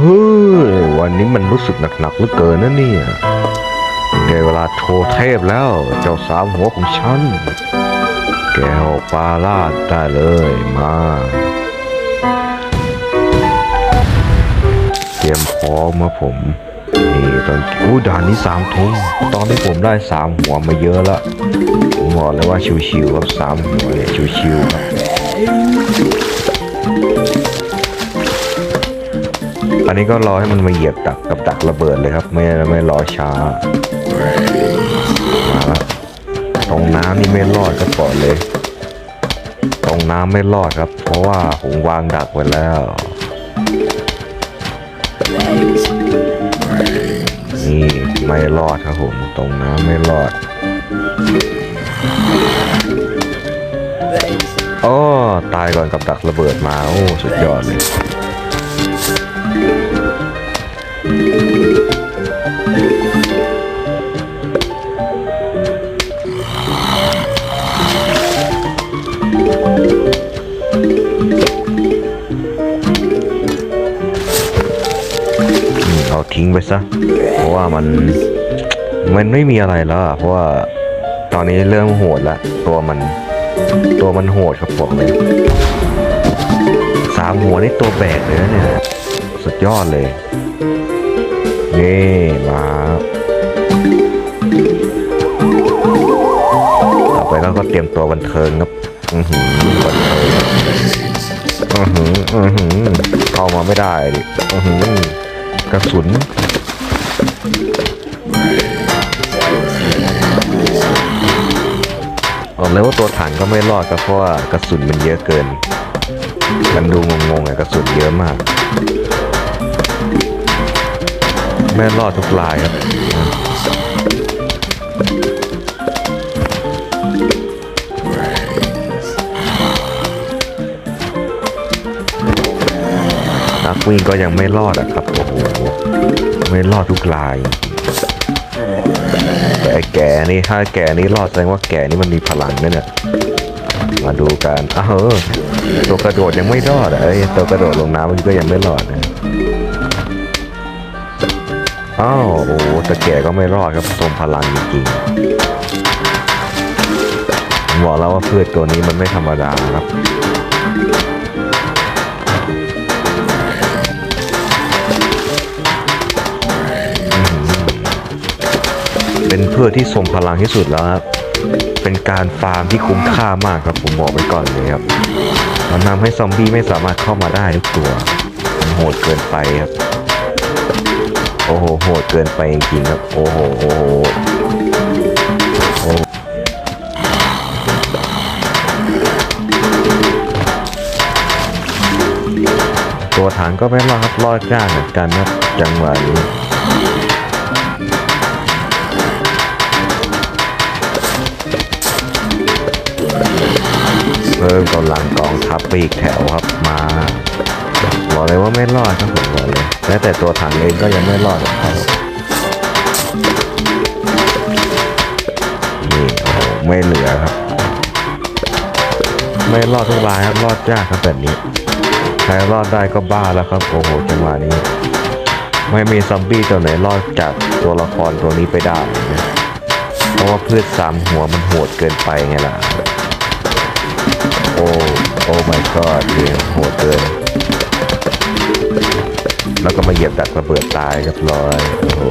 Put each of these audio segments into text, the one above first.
เฮ้ย วันนี้มันรู้สึกหนักๆเหลือเกินนะเนี่ยได้เวลาโชว์เทพแล้ว เจ้าสามหัวของฉัน แกออกปลาลาดได้เลยมาเตรียมพร้อมมาผม นี่ตอนอู้ด่านนี้สามทุ่มตอนนี้ผมได้สามหัวมาเยอะล้วผมบอกเลยว่าชิวๆครับสามหัวเนี่ยชิวๆครับ อันนี้ก็รอให้มันมาเหยียบดักกับดักระเบิดเลยครับ ไม่ไม่รอช้า มาแล้วตรงน้ำนี่ไม่รอดก็ก่อนเลย ตรงน้ำไม่รอดครับ เพราะว่าผมวางดักไว้แล้วนี่ไม่รอดครับผม ตรงน้ำไม่รอดโอ้ตายก่อนกับดักระเบิดมา โอ้ สุดยอดเลย เอาทิ้งไปซะ เพราะว่ามันมันไม่มีอะไรแล้วอะเพราะว่าตอนนี้เริ่มโหดละตัวมัน ตัวมันโหดครับบอกเลยสามหัวนี่ตัวแบกเลยนะเนี่ย สุดยอดเลย นี่มาต่อไปเราก็เตรียมตัวบันเทิงครับอือหือบันเทิงอือหืออือหือเข้ามาไม่ได้ดิอือหือกระสุนบอกเลยว่าตัวถังก็ไม่รอดครับเพราะว่ากระสุนมันเยอะเกิน มันดูงงๆอะกระสุนเยอะมาก ไม่รอดทุกลายครับนักวิ่งก็ยังไม่รอดอะครับ โอ้โห ไม่รอดทุกลาย แต่แก่นี่ถ้าแก่นี่รอดแสดงว่าแก่นี่มันมีพลังนะเนี่ย มาดูกันอ้าวตัวกระโดดยังไม่รอดอะเอ้ยตัวกระโดดลงน้ำมันก็ยังไม่รอดนะ อ้าวโอ้ต่แก่ก็ไม่รอดครับทรงพลังจริงๆผมบอกแล้วว่าพืชตัวนี้มันไม่ธรรมดาครับเป็นพืชที่ทรงพลังที่สุดแล้วครับ เป็นการฟาร์มที่คุ้มค่ามากครับผมบอกไว้ก่อนเลยครับ มันทำให้ซอมบี้ไม่สามารถเข้ามาได้ทุกตัว มันโหดเกินไปครับ โอ้โหโหดเกินไปจริงครับ โอ้โหโอ้โหโอ้ตัวถังก็ไม่รอดครับรอดยากเหมือนกันครับจังหวะนี้เพิ่มกำลังกองทัพไปอีกแถวครับมา บอกเลยว่าไม่รอดครับผมบอกเลยแม้แต่ตัวถังเองก็ยังไม่รอดกับนี่โอ้โหไม่เหลือครับ ไม่รอดทุกรายครับรอดยากครับแบบนี้ใครรอดได้ก็บ้าแล้วครับโอ้โหจังหวะนี้ ไม่มีซอมบี้ตัวไหนรอดจากตัวละครตัวนี้ไปได้นะเพราะว่าพืชสามหัวมันโหดเกินไปไงล่ะโอ้โอ้ my god โหดเกิน แล้วก็มาเหยียบดักระเบิดตายเรียบร้อยโอ้โห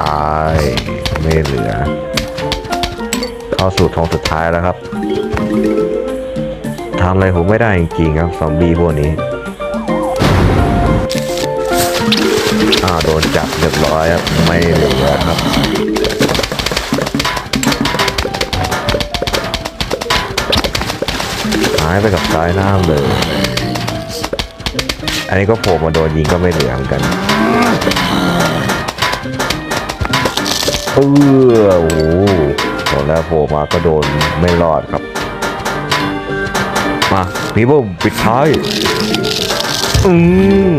ตายไม่เหลือ เข้าสู่ทองสุดท้ายแล้วครับทำอะไรผมไม่ได้จริงๆครับซอมบี้พวกนี้อ่าโดนจับเรียบร้อยครับไม่เหลือครับหายไปกับสายน้ำเลย อันนี้ก็โผล่มาโดนยิงก็ไม่เหลือเหมือนกัน เออโอ้โหบอกแล้วโผล่มาก็โดนไม่รอดครับ มาพี่บุ้มปิดท้าย อืม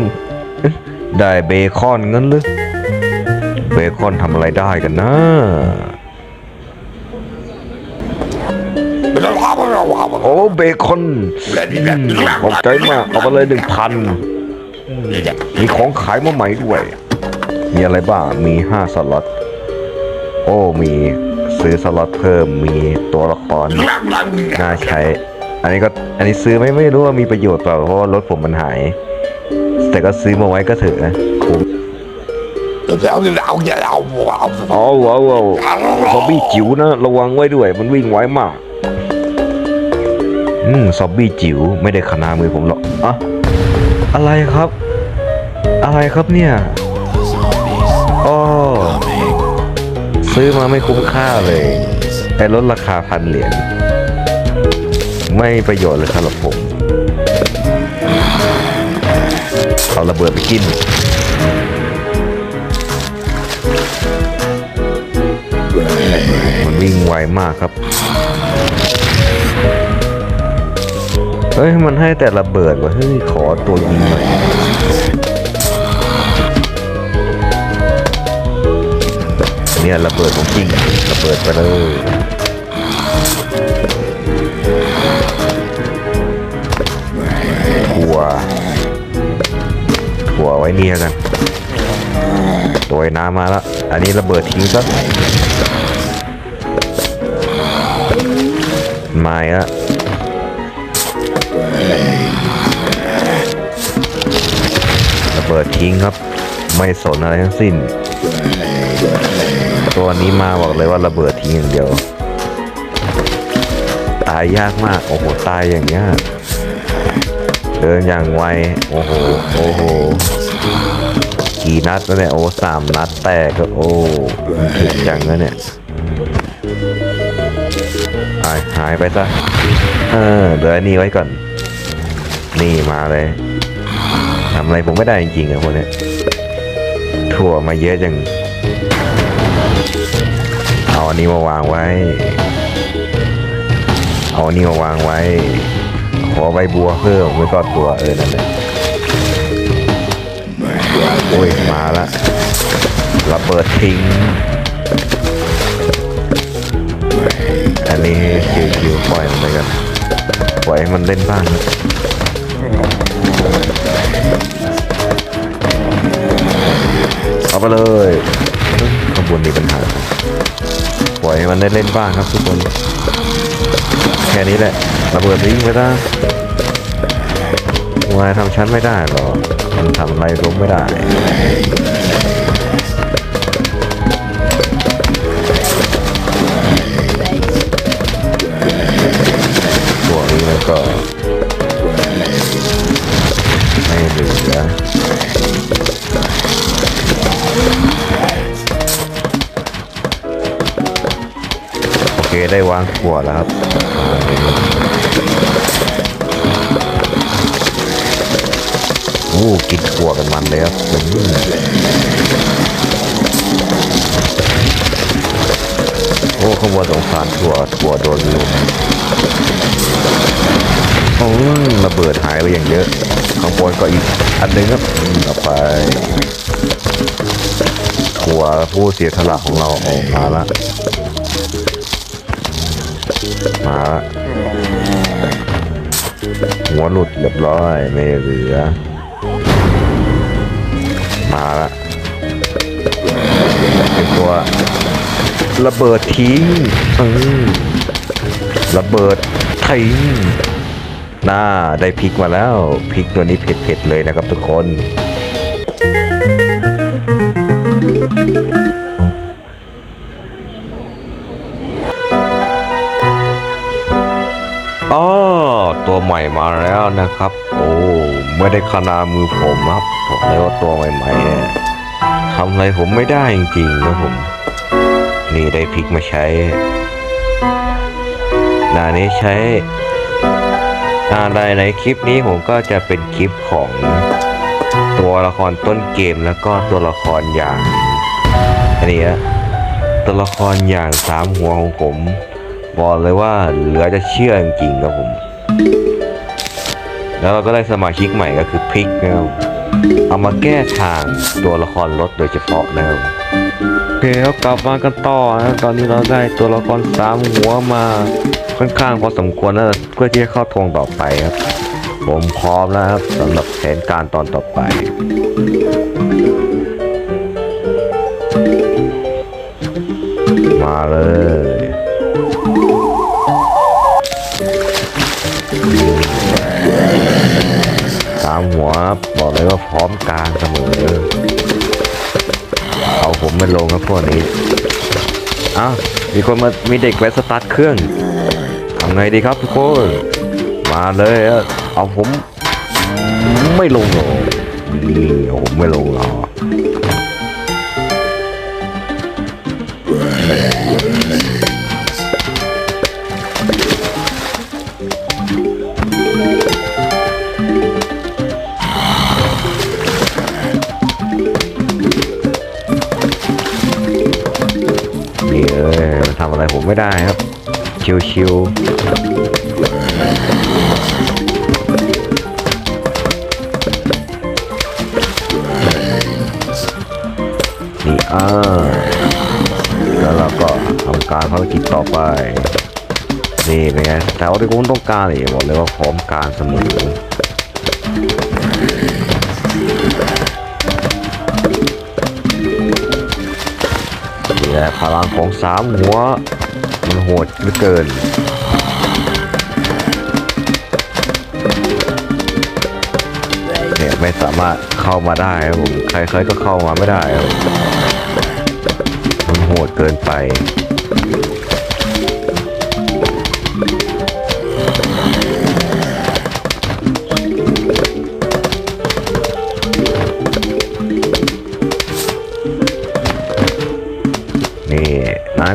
ได้เบคอนงั้นหรือเบคอนทำอะไรได้กันนะโอ้เบคอนอืมขอบใจมาก เอาไปเลยหนึ่งพันมีของขายมาใหม่ด้วย มีอะไรบ้าง มีห้าสล็อต โอ้มีซื้อสล็อตเพิ่มมีตัวละครน่าใช้ อันนี้ก็อันนี้ซื้อไม่ไม่รู้ว่ามีประโยชน์เปล่าเพราะว่ารถผมมันหาย แต่ก็ซื้อมาไว้ก็เถอะนะคุ้มเอาเอาเอาซอมบี้จิ๋วนะระวังไว้ด้วย มันวิ่งไวมาก อืมซอมบี้จิ๋วไม่ได้ขนามือผมหรอกอะอะไรครับ อะไรครับเนี่ย ซื้อมาไม่คุ้มค่าเลยแต่ลดราคาพันเหรียญไม่ประโยชน์เลยสำหรับผมเอาระเบิดไปกินมันวิ่งไวมากครับ เฮ้ย มันให้แต่ระเบิดว่ะเฮ้ย ขอตัวยิงหน่อย เนี่ยระเบิดของจริงระเบิดไปเลยถั่วถั่วไว้เนี่ยกันตัวน้ำมาแล้ว อันนี้ระเบิดทิ้งซะไม่ละระเบิดทิ้งครับ ไม่สนอะไรทั้งสิ้น ตัวนี้มาบอกเลยว่าระเบิดทิ้งอย่างเดียว ตายยากมาก โอ้โห ตายอย่างยากเดินอย่างไว โอ้โห โอ้โห กี่นัดแล้วเนี่ย โอ้สามนัดแตกก็โอ้ถึงจังแล้วเนี่ยหายหายไปซะ เออ เดี๋ยวนี้ไว้ก่อน นี่มาเลยทำอะไรผมไม่ได้จริงๆอะคนเนี้ยถั่วมาเยอะจัง เอาอันนี้มาวางไว้ เอาอันนี้มาวางไว้ ขอใบบัวเพิ่มไว้ก่อนตัวเออนั่นแหละโอ้ยมาละระเบิดทิ้ง อันนี้คิวๆปล่อยมันไปกันปล่อยให้มันเล่นบ้างเอาไปเลยข้างบนมีปัญหา ปล่อยมันได้เล่นบ้างครับทุกคน แค่นี้แหละระเบิดวิ่งไปได้วายทำชั้นไม่ได้หรอ มันทำอะไรล้มไม่ได้ วางขวดแล้วครับ โอ้กินถั่วกันมันเลยครับโอ้ข้างบนสงสารถั่วถั่วโดนลุมโอ้ระเบิดหายไปอย่างเยอะ ข้างบนก็อีกอันหนึงครับอืมเอาไปถั่วผู้เสียสละของเราออกมาละ มาละหัวหลุดเรียบร้อยไม่เหลือ มาละเป็นตัวระเบิดทิ้งอืมระเบิดทิ้งน่าได้พริกมาแล้วพริกตัวนี้เผ็ดๆเลยนะครับทุกคน อ๋อตัวใหม่มาแล้วนะครับ โอ้ไม่ได้ขนามือผมครับบอกเลยว่าตัวใหม่ๆเนี่ยทำอะไรผมไม่ได้จริงๆนะผม นี่ได้พลิกมาใช้นานี้ใช้อะไรในคลิปนี้ผมก็จะเป็นคลิปของตัวละครต้นเกมแล้วก็ตัวละครอย่างอันนี้ฮะตัวละครอย่างสามหัวของผม บอกเลยว่าเหลือจะเชื่อจริงๆครับผม แล้วเราก็ได้สมาชิกใหม่ก็คือพิกนะครับเอามาแก้ทางตัวละครรถโดยเฉพาะนะครับโอเคครับกลับมากันต่อนะตอนนี้เราได้ตัวละครสามหัวมาค่อนข้างพอสมควรแล้วเพื่อที่จะเข้าทงต่อไปครับ ผมพร้อมแล้วครับสำหรับแผนการตอนต่อไปมาเลย ว่าพร้อมกลางเสมอ เอาผมไม่ลงครับพวกนี้อ้าวมีคนมามีเด็กแวะสตาร์ทเครื่องทำไงดีครับทุกคนมาเลยเอาผมไม่ลงหรอกนี่ผมไม่ลงหรอ อะไรผมไม่ได้ครับ ชิวๆนี่อ่าแล้วเราก็ทำการภารกิจต่อไป นี่เป็นไงแต่ว่าที่ผมต้องการนี่บอกเลยว่าพร้อมการเสมอ แหละพลังของสามหัว มันโหดเหลือเกินเนี่ยไม่สามารถเข้ามาได้ครับผมใครๆก็เข้ามาไม่ได้ครับมันโหดเกินไป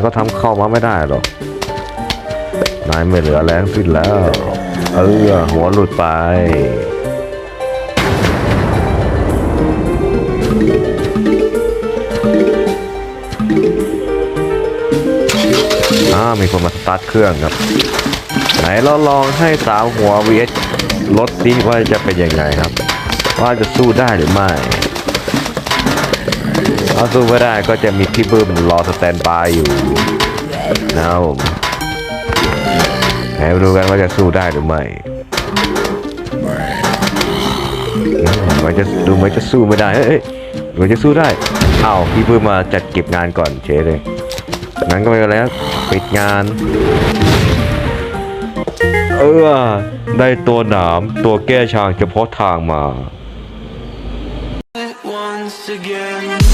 นายก็ทำเข้ามาไม่ได้หรอกนายไม่เหลือแรงสิ้นแล้ว เออหัวหลุดไปอ่ามีคนมาสตาร์ทเครื่องครับ ไหนเราลองให้สาวหัว vs รถซิว่าจะเป็นยังไงครับ ว่าจะสู้ได้หรือไม่ ถ้าสู้ไม่ได้ก็จะมีพี่บึ้มรอสแตนบายอยู่นะครับผมไหนมาดูกันว่าจะสู้ได้หรือไม่มันจะดูมันจะสู้ไม่ได้เอ้ยเอ้ยดูเหมันจะสู้ได้อ้าวพี่บึ้มมาจัดเก็บงานก่อนเฉยเลยงั้นก็ไม่เป็นไรครับปิดงาน เออได้ตัวหนามตัวแก้ชางเฉพาะทางมา once again.